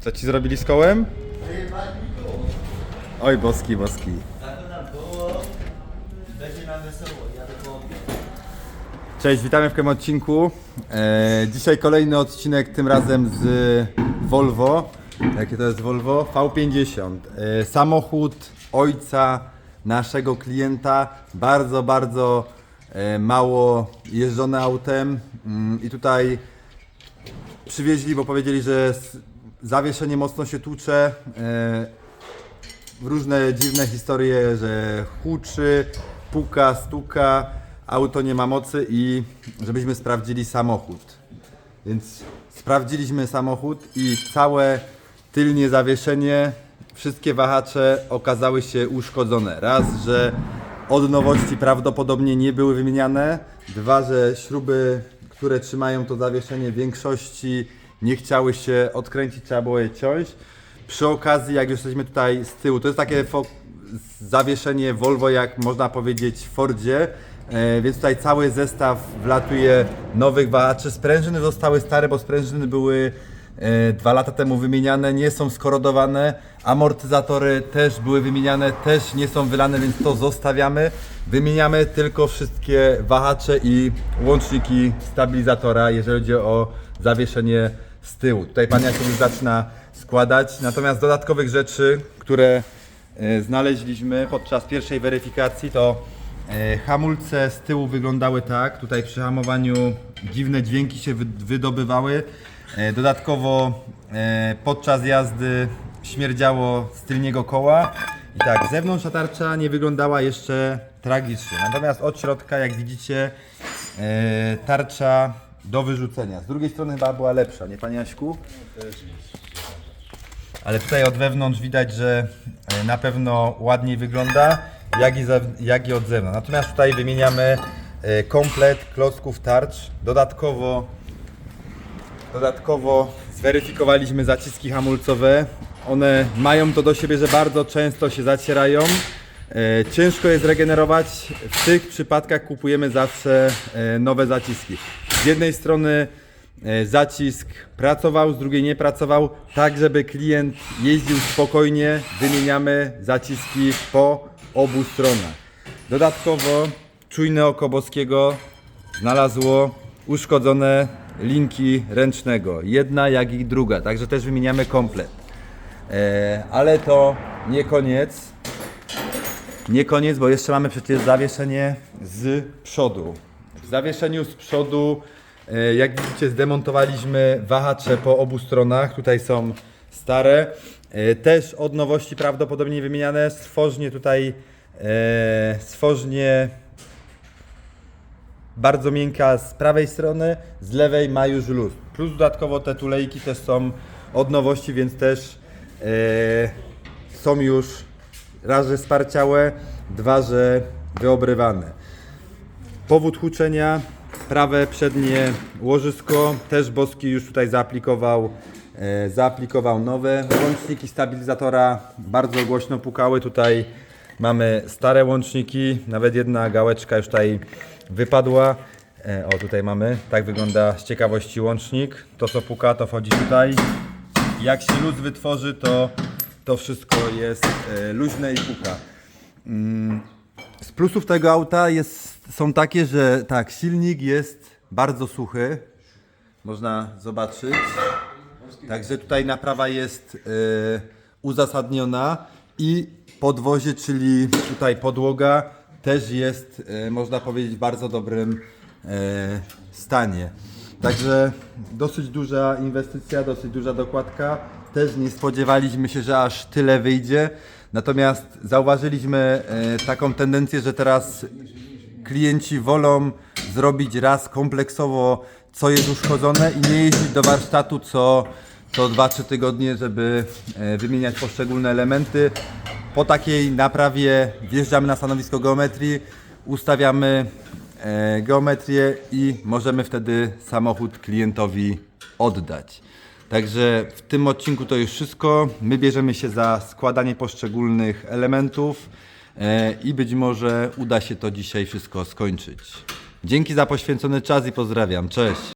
Co ci zrobili z kołem? Oj, boski, boski. Cześć, witamy w tym odcinku. E, dzisiaj kolejny odcinek, tym razem z Volvo. Jakie to jest Volvo? V50. E, samochód ojca naszego klienta. Bardzo, bardzo e, mało jeżdżony autem. Mm, I tutaj przywieźli, bo powiedzieli, że zawieszenie mocno się tłucze. E, różne dziwne historie, że huczy, puka, stuka, auto nie ma mocy i żebyśmy sprawdzili samochód. Więc sprawdziliśmy samochód i całe tylnie zawieszenie, wszystkie wahacze okazały się uszkodzone. Raz, że od nowości prawdopodobnie nie były wymieniane. Dwa, że śruby, które trzymają to zawieszenie większości nie chciały się odkręcić, trzeba było je ciąć. Przy okazji, jak już jesteśmy tutaj z tyłu, to jest takie zawieszenie Volvo, jak można powiedzieć w Fordzie, e, więc tutaj cały zestaw wlatuje nowych wahaczy. Sprężyny zostały stare, bo sprężyny były dwa lata temu wymieniane, nie są skorodowane. Amortyzatory też były wymieniane, też nie są wylane, więc to zostawiamy. Wymieniamy tylko wszystkie wahacze i łączniki stabilizatora, jeżeli chodzi o zawieszenie z tyłu. Tutaj pan Jasiek już zaczyna składać. Natomiast dodatkowych rzeczy, które e, znaleźliśmy podczas pierwszej weryfikacji, to e, hamulce z tyłu wyglądały tak. Tutaj przy hamowaniu dziwne dźwięki się wy- wydobywały. E, Dodatkowo e, podczas jazdy śmierdziało z tylniego koła. I tak, zewnątrz tarcza nie wyglądała jeszcze tragicznie. Natomiast od środka, jak widzicie, e, tarcza do wyrzucenia. Z drugiej strony chyba była lepsza, nie Panie Jaśku? Ale tutaj od wewnątrz widać, że na pewno ładniej wygląda, jak i, jak i od zewnątrz. Natomiast tutaj wymieniamy komplet klocków tarcz. Dodatkowo, dodatkowo zweryfikowaliśmy zaciski hamulcowe. One mają to do siebie, że bardzo często się zacierają. E, Ciężko je zregenerować. W tych przypadkach kupujemy zawsze e, nowe zaciski. Z jednej strony e, zacisk pracował, z drugiej nie pracował. Tak, żeby klient jeździł spokojnie, wymieniamy zaciski po obu stronach. Dodatkowo czujne oko boskiego znalazło uszkodzone linki ręcznego. Jedna, jak i druga, także też wymieniamy komplet. E, ale to nie koniec. Nie koniec, bo jeszcze mamy przecież zawieszenie z przodu. W zawieszeniu z przodu, e, jak widzicie, zdemontowaliśmy wahacze po obu stronach. Tutaj są stare. E, Też od nowości prawdopodobnie wymieniane. Stworznie tutaj, stworznie bardzo miękka z prawej strony, z lewej ma już luz. Plus dodatkowo te tulejki też są od nowości, więc też e, są już raz, że sparciałe, dwa, że wyobrywane. Powód huczenia, prawe przednie łożysko, też Boski już tutaj zaaplikował, e, zaaplikował nowe. Łączniki stabilizatora bardzo głośno pukały, tutaj mamy stare łączniki, nawet jedna gałeczka już tutaj wypadła. E, o tutaj mamy, tak wygląda z ciekawości łącznik. To co puka to wchodzi tutaj. Jak się luz wytworzy to, to wszystko jest e, luźne i puka. Z plusów tego auta jest, są takie, że tak, silnik jest bardzo suchy. Można zobaczyć. Także tutaj naprawa jest e, uzasadniona i podwozie, czyli tutaj podłoga też jest, e, można powiedzieć, w bardzo dobrym e, stanie. Także dosyć duża inwestycja, dosyć duża dokładka. Też nie spodziewaliśmy się, że aż tyle wyjdzie. Natomiast zauważyliśmy e, taką tendencję, że teraz klienci wolą zrobić raz kompleksowo, co jest uszkodzone i nie jeździć do warsztatu co, co 2-3 tygodnie, żeby wymieniać poszczególne elementy. Po takiej naprawie wjeżdżamy na stanowisko geometrii, ustawiamy e, geometrię i możemy wtedy samochód klientowi oddać. Także w tym odcinku to już wszystko. My bierzemy się za składanie poszczególnych elementów e, i być może uda się to dzisiaj wszystko skończyć. Dzięki za poświęcony czas i pozdrawiam. Cześć.